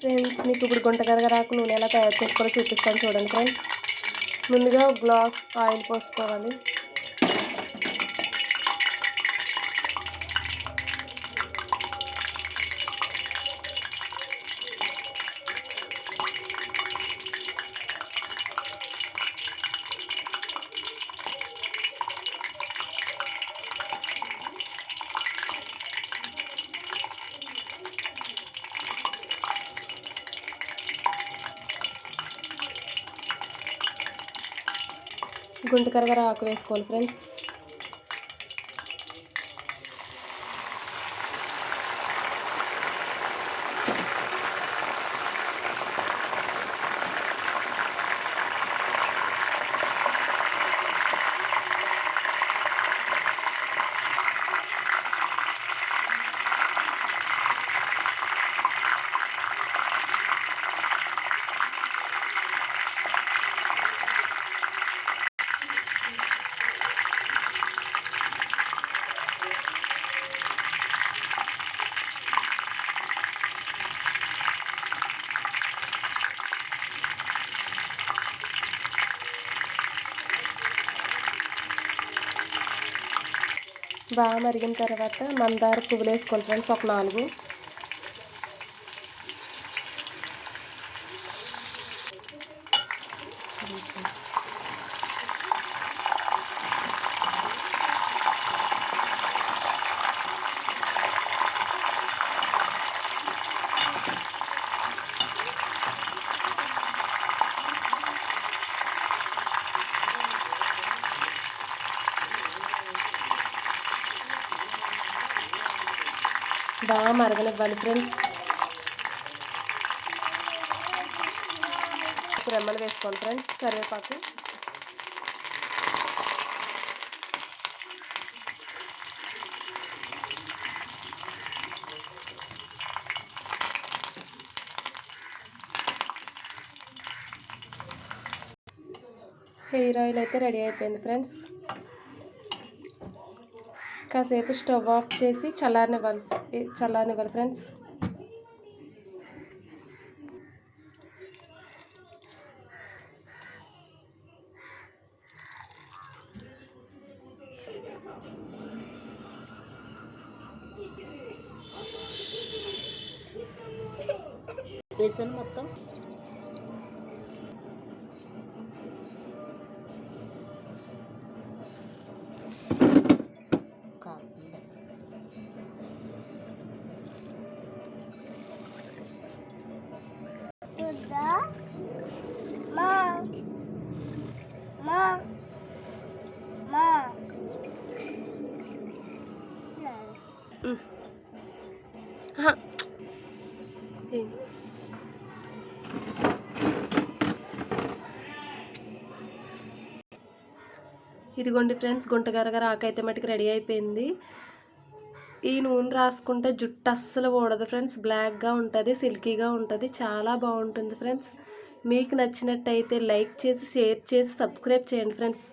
Friends మీకు ఇప్పుడు గుంటగరగరాకు నూనె ఎలా తయారు చేసుకోవాలో చూపిస్తాను చూడండి ఫ్రెండ్స్. ముందుగా గ్లాస్ ఆయిల్ పోసుకోవాలి. గుంటకరగర ఆకు వేసుకోవాలి ఫ్రెండ్స్ బాగా మరిగిన తర్వాత మందార పువ్వులు వేసుకోవాలి ఫ్రెండ్స్ ఒక నాలుగు. బాగా మరగనివ్వాలి ఫ్రెండ్స్ రెమ్మలు వేసుకోండి ఫ్రెండ్స్ కరివేపాకు హెయిర్ ఆయిల్ అయితే రెడీ అయిపోయింది ఫ్రెండ్స్ కాసేపు స్టవ్ ఆఫ్ చేసి చల్లారనివ్వాలి చల్లారనివ్వాలి ఫ్రెండ్స్. వేసాను మొత్తం. మా మా మా ఇదిగోండి ఫ్రెండ్స్ గుంటగరగర ఆకైతే మటుకు రెడీ అయిపోయింది. ఈ నూనె రాసుకుంటే జుట్టు అస్సలు ఊడదు ఫ్రెండ్స్. బ్లాక్గా ఉంటుంది సిల్కీగా ఉంటుంది చాలా బాగుంటుంది ఫ్రెండ్స్. మీకు నచ్చినట్టయితే లైక్ చేసి షేర్ చేసి సబ్స్క్రైబ్ చేయండి ఫ్రెండ్స్.